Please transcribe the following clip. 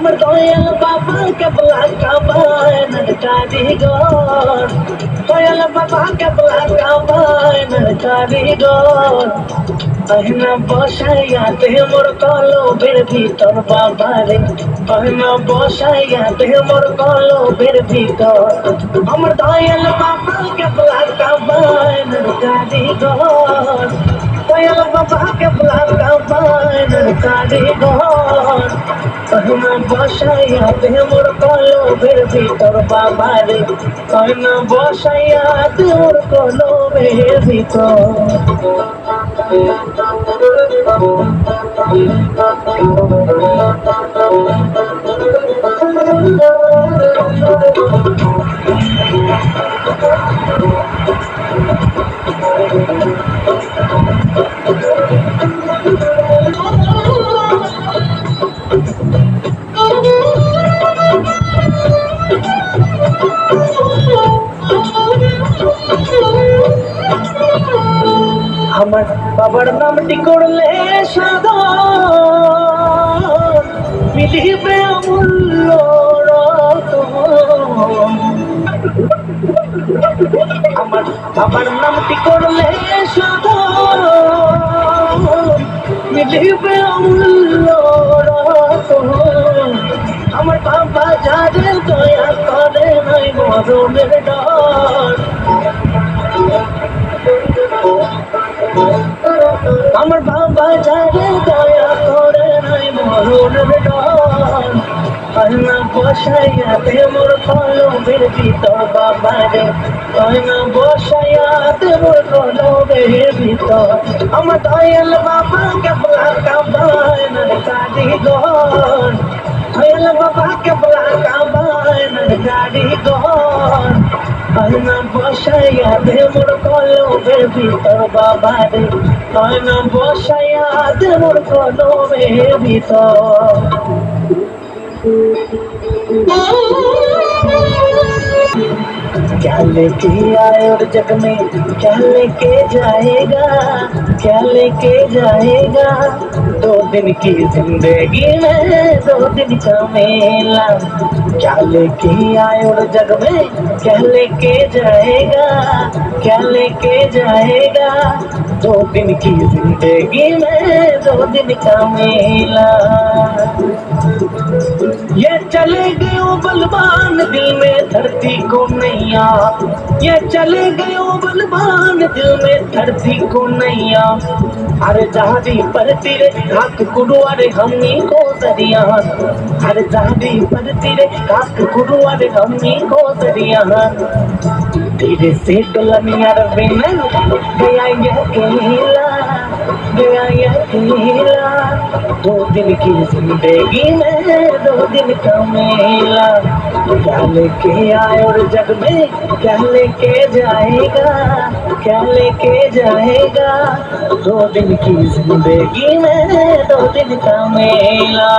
আমার দয়াল বাবা কেবলা কাবায় কারিগর দয়াল বাবা কেবলা কাবায় কারিগর আহিনা বসাইয়া দেহ মোর কলবের ভিতর বাবারে। আহিনা বসাইয়া দেহ মোর কলবের ভিতর। আমার দয়াল বাবা কেবলা কাবায় কারিগর দয়াল বাবা কেবলা কাবায় কারিগর আহিনা বসাইয়া দেহ মোর কলবের ভিতর বাবারে। আহিনা বসাইয়া দেহ মোর কলবের ভিতর। আমার বাবার নামটি করলে সাদা। মিলিবে অমূল্য। আমার বাবার নামটি করলে সাদা। মিলিবে অমূল্য আমার বাবা যাদের দয়া করে নাই মরণের আমার বাবা যারে দয়া করে নাই মরণের ডর বসাইয়া দে মোর কলমের ভিতর বাবা রে। আয়না বসাইয়া দে মোর কলমের ভিতর আমার দয়াল বাবা কেবলা কাবায় না কাদি গর দয়াল বাবা কেবলা কাবায় না কাদি গর আয়না বসাইয়া দে মোর কলমের ভিতর বাবা রে আয়না বসাইয়া দে মোর কলমের ভিতর क्या लेके आए और जग में क्या लेके जाएगा क्या लेके जाएगा दो दिन की जिंदगी में दो दिन का मेला क्या लेके और जग में? क्या लेके जाएगा? क्या लेके जाएगा? दो दिन की ज़िंदगी में दो दिन का मेला। ये चले गए बलवान दिल में धरती को नैया। ये चले गए ओ में दिल में धरती को नैया। हर जहाजी पड़ती रे खाक गुरुआरे हमनी को दरिया हर जहाजी पड़ती रे खाक गुरुआरे हमनी को दरिया तेरे से दुल्हनिया रवे नैन, गया यह केला, गया यह केला। दो दिन की ज़िंदगी में, दो दिन का मेला। क्या लेके आए और जग में, क्या लेके जाएगा? क्या लेके जाएगा? दो दिन की ज़िंदगी में, दो दिन का मेला।